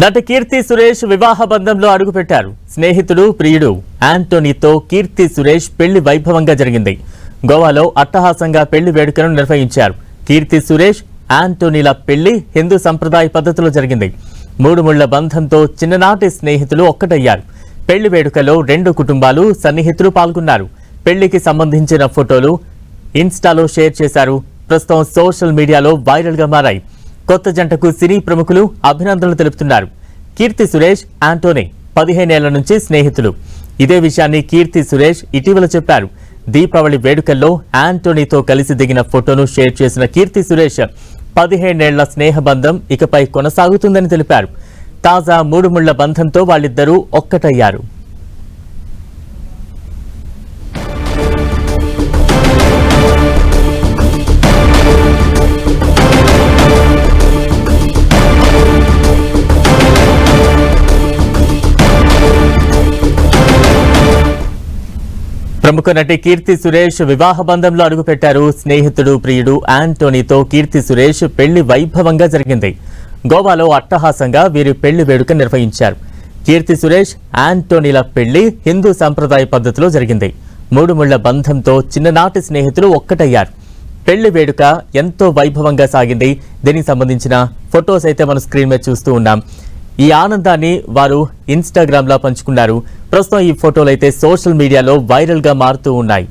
నటి కీర్తి సురేష్ వివాహ బంధంలో అడుగుపెట్టారు. స్నేహితుడు ప్రియుడు యాంటోనీతో కీర్తి సురేష్ పెళ్ళి వైభవంగా జరిగింది. గోవాలో అట్టహాసంగా పెళ్ళి వేడుకను నిర్వహించారు. కీర్తి సురేష్ యాంటోనీల పెళ్ళి హిందూ సంప్రదాయ పద్ధతిలో జరిగింది. మూడు ముళ్ళ బంధంతో చిన్ననాటి స్నేహితులు ఒక్కటయ్యారు. పెళ్ళి వేడుకలో రెండు కుటుంబాలు సన్నిహితులు పాల్గొన్నారు. పెళ్ళికి సంబంధించిన ఫోటోలు ఇన్స్టాలో షేర్ చేశారు. ప్రస్తుతం సోషల్ మీడియాలో వైరల్గా మారాయి. కొత్త జంటకు సినీ ప్రముఖులు అభినందనలు తెలుపుతున్నారు. కీర్తి సురేష్ ఆంటోనీ పదిహేనేళ్ళ నుంచి స్నేహితులు. ఇదే విషయాన్ని కీర్తి సురేష్ ఇటీవల చెప్పారు. దీపావళి వేడుకల్లో ఆంటోనీతో కలిసి దిగిన ఫోటోను షేర్ చేసిన కీర్తి సురేష్ పదిహేనేళ్ళ స్నేహబంధం ఇకపై కొనసాగుతుందని తెలిపారు. తాజా మూడు ముళ్ళ బంధంతో వాళ్ళిద్దరూ ఒక్కటయ్యారు. ప్రముఖ నటి కీర్తి సురేష్ వివాహ బంధంలో అడుగుపెట్టారు. స్నేహితుడు ప్రియుడు యాంటోనీతో కీర్తి సురేష్ పెళ్ళి వైభవంగా జరిగింది. గోవాలో అట్టహాసంగా వీరి పెళ్ళి వేడుక నిర్వహించారు. కీర్తి సురేష్ యాంటోనీల పెళ్ళి హిందూ సంప్రదాయ పద్ధతిలో జరిగింది. మూడు ముళ్ళ బంధంతో చిన్ననాటి స్నేహితులు ఒక్కటయ్యారు. పెళ్ళి వేడుక ఎంతో వైభవంగా సాగింది. దీనికి సంబంధించిన ఫొటోస్ అయితే మనం స్క్రీన్ మీద చూస్తూ ఉన్నాం. ఈ ఆనందాన్ని వారు ఇన్స్టాగ్రామ్లో పంచుకున్నారు. ప్రస్తుతం ఈ ఫోటోలు అయితే సోషల్ మీడియాలో వైరల్గా మారుతూ ఉన్నాయి.